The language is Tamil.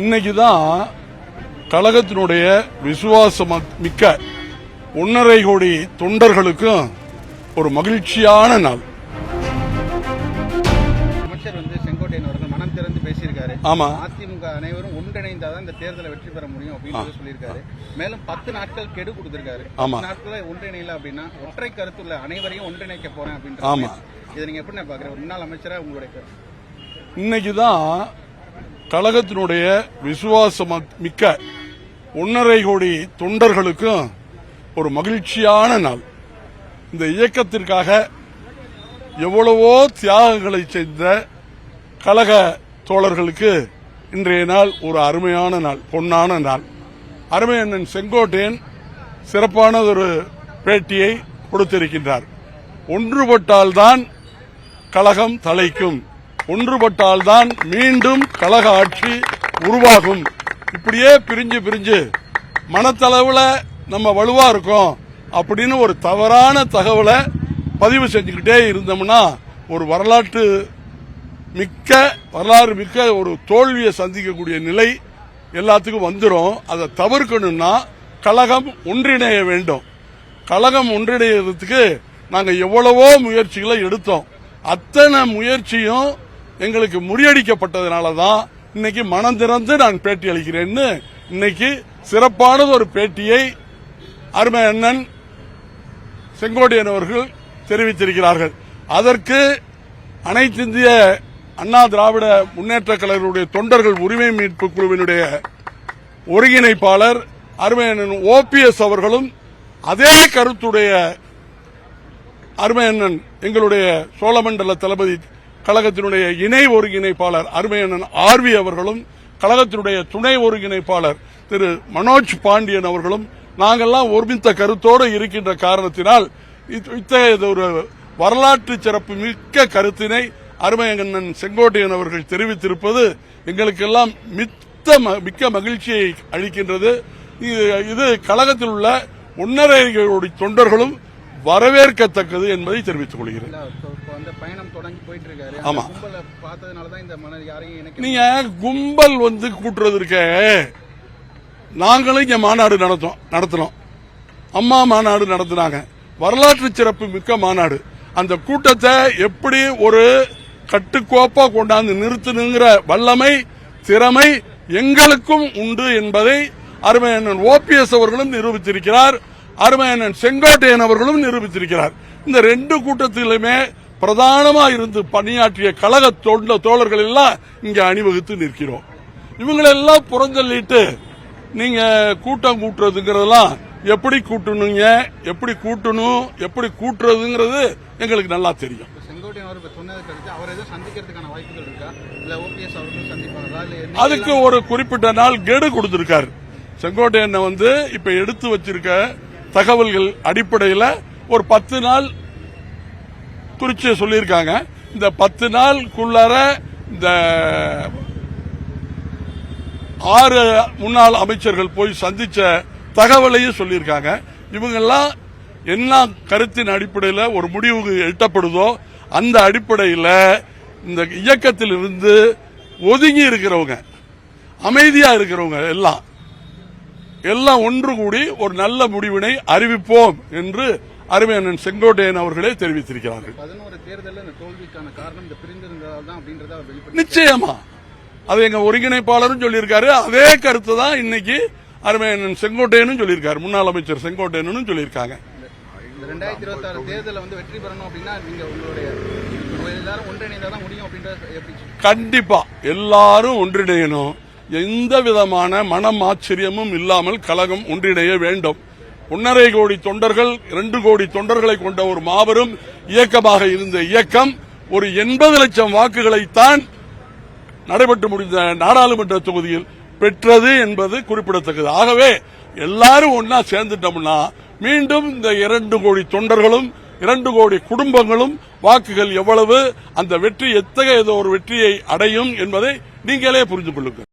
இன்னைக்கு தான் கழகத்தினுடைய விசுவாசம் மிக்க ஒன்னரை கோடி தொண்டர்களுக்கும் ஒரு மகிழ்ச்சியான நாள் அமைச்சர் வந்து செங்கோட்டையன் அவர்கள் மனம் திறந்து பேசியிருக்காரு ஆமா அதிமுக அனைவரும் ஒன்றிணைந்தாதான் இந்த தேர்தலை வெற்றி பெற முடியும் அப்படின்னு சொல்லியிருக்காரு மேலும் பத்து நாட்கள் கெடு கொடுத்திருக்காரு. பத்து நாட்கள ஒன்றிணையல அப்படின்னா ஒற்றை கருத்துள்ள அனைவரையும் ஒன்றிணைக்க போறேன். பேச்சு. இதை நீங்க எப்படி பாக்குற ஒரு முன்னாள் அமைச்சரா உங்களுடைய இன்னைக்கு தான் கழகத்தினுடைய விசுவாசம் மிக்க ஒன்னரை கோடி தொண்டர்களுக்கும் ஒரு மகிழ்ச்சியான நாள். இந்த இயக்கத்திற்காக எவ்வளவோ தியாகங்களை செய்த கழக தோழர்களுக்கு இன்றைய நாள் ஒரு அருமையான நாள் பொன்னான நாள். அருமையண்ணன் செங்கோட்டையன் சிறப்பான ஒரு பேட்டியை கொடுத்திருக்கின்றார். ஒன்றுபட்டால்தான் கழகம் தலைக்கும். ஒன்றுபட்டால்தான் மீண்டும் கழக ஆட்சி உருவாகும். இப்படியே பிரிஞ்சு பிரிஞ்சு மனத்தளவுல நம்ம வலுவா இருக்கோம் அப்படின்னு ஒரு தவறான தகவலை பதிவு செஞ்சுக்கிட்டே இருந்தோம்னா ஒரு வரலாற்று மிக்க வரலாறு மிக்க ஒரு தோல்வியை சந்திக்கக்கூடிய நிலை எல்லாத்துக்கும் வந்துடும் அதை தவிர்க்கணும்னா கழகம் ஒன்றிணைய வேண்டும். கழகம் ஒன்றிணையறதுக்கு நாங்கள் எவ்வளவோ முயற்சிகளை எடுத்தோம். அத்தனை முயற்சியும் எங்களுக்கு முறியடிக்கப்பட்டதுனால தான் இன்னைக்கு மனம் திறந்து நான் பேட்டி அளிக்கிறேன்னு இன்னைக்கு சிறப்பானது ஒரு பேட்டியை அருமை அண்ணன் செங்கோட்டையன் அவர்கள் தெரிவித்திருக்கிறார்கள். அதற்கு அனைத்து இந்திய அண்ணா திராவிட முன்னேற்ற கழகங்களுடைய தொண்டர்கள் உரிமை மீட்பு குழுவினுடைய ஒருங்கிணைப்பாளர் அருமையண்ணன் ஓபிஎஸ் அவர்களும் அதே கருத்துடைய அருமையண்ணன் எங்களுடைய சோழமண்டல தளபதி கழகத்தினுடைய இணை ஒருங்கிணைப்பாளர் அருமையண்ணன் ஆர்வி அவர்களும் கழகத்தினுடைய துணை ஒருங்கிணைப்பாளர் திரு மனோஜ் பாண்டியன் அவர்களும் நாங்கள்லாம் ஒருமித்த கருத்தோடு இருக்கின்ற காரணத்தினால் இத்- இத்தகைய ஒரு வரலாற்று சிறப்பு மிக்க கருத்தினை அருமையண்ணன் செங்கோட்டையன் அவர்கள் தெரிவித்திருப்பது எங்களுக்கெல்லாம் மித்த மிக்க மகிழ்ச்சியை அளிக்கின்றது. இது- இது கழகத்தில் உள்ள ஒன்னரை தொண்டர்களும் வரவேற்கத்தக்கது என்பதை தெரிவித்துக் கொள்கிறேன். பயணம் தொடங்கி போயிட்டு இருக்காரு ஆமா. இந்த மன யாரையும் நீங்க கும்பல் வந்து கூட்டுறது இருக்க நாங்களும் இங்க மாநாடு நடத்தோம் நடத்தினோம் அம்மா மாநாடு நடத்தினாங்க. வரலாற்று சிறப்பு மிக்க மாநாடு. அந்த கூட்டத்தை எப்படி ஒரு கட்டுக்கோப்பா கொண்டாந்து நிறுத்தணுங்கிற வல்லமை திறமை எங்களுக்கும் உண்டு என்பதை அருமையண்ணன் ஓபிஎஸ் அவர்களும் நிரூபித்திருக்கிறார். அருமையண்ணன் செங்கோட்டையன் அவர்களும் நிரூபித்திருக்கிறார். இந்த ரெண்டு கூட்டத்திலுமே பிரதானமா இருந்து பணியாற்றிய கழக தொண்ட தோழர்கள் எல்லாம் இங்க அணிவகுத்து நிற்கிறோம். இவங்களெல்லாம் புறந்தள்ளிட்டு நீங்க கூட்டம் கூட்டுறதுங்கிறதெல்லாம் எப்படி கூட்டணுங்க எப்படி கூட்டணும் எப்படி கூட்டுறதுங்கிறது எங்களுக்கு நல்லா தெரியும். அதுக்கு ஒரு குறிப்பிட்ட நாள் கெடு கொடுத்திருக்காரு. செங்கோட்டையனை வந்து இப்ப எடுத்து வச்சிருக்க தகவல்கள் அடிப்படையில் ஒரு பத்து நாள் குறித்து சொல்லியிருக்காங்க. இந்த பத்து நாளுக்குள்ளார இந்த ஆறு முன்னாள் அமைச்சர்கள் போய் சந்திச்ச தகவலையும் சொல்லியிருக்காங்க. இவங்கெல்லாம் என்ன கருத்தின் அடிப்படையில் ஒரு முடிவுக்கு எட்டப்படுதோ அந்த அடிப்படையில் இந்த இயக்கத்தில் இருந்து ஒதுங்கி இருக்கிறவங்க அமைதியாக இருக்கிறவங்க எல்லாம் எல்லாம் ஒன்று கூடி ஒரு நல்ல முடிவினை அறிவிப்போம் என்று அருமையண்ணன் செங்கோட்டையன் அவர்களே தெரிவித்திருக்கிறார்கள். நிச்சயமா. அது எங்க ஒருங்கிணைப்பாளரும் சொல்லியிருக்காரு. அதே கருத்து தான் இன்னைக்கு அருமையண்ணன் செங்கோட்டையனும் சொல்லியிருக்காரு. முன்னாள் அமைச்சர் செங்கோட்டையனும் சொல்லியிருக்காங்க. ரெண்டாயிரத்தி இருபத்தி ஆறு தேர்தலில் வந்து வெற்றி பெறணும் அப்படின்னா நீங்க உங்களுடைய உங்க எல்லாரும் ஒன்றிணைந்தாதான் முடியும் கண்டிப்பா. எல்லாரும் ஒன்றிணையணும். எந்த விதமான மனம் ஆச்சரியமும் இல்லாமல் கழகம் ஒன்றிணைய வேண்டும். ஒன்னரை கோடி தொண்டர்கள் இரண்டு கோடி தொண்டர்களை கொண்ட ஒரு மாபெரும் இயக்கமாக இருந்த இயக்கம் ஒரு எண்பது லட்சம் வாக்குகளைத்தான் நடைபெற்று முடிந்த நாடாளுமன்ற தொகுதியில் பெற்றது என்பது குறிப்பிடத்தக்கது. ஆகவே எல்லாரும் ஒன்னா சேர்ந்துட்டோம்னா மீண்டும் இந்த இரண்டு கோடி தொண்டர்களும் இரண்டு கோடி குடும்பங்களும் வாக்குகள் எவ்வளவு அந்த வெற்றி எத்தகைய ஒரு வெற்றியை அடையும் என்பதை நீங்களே புரிந்து கொள்ளுங்கள்.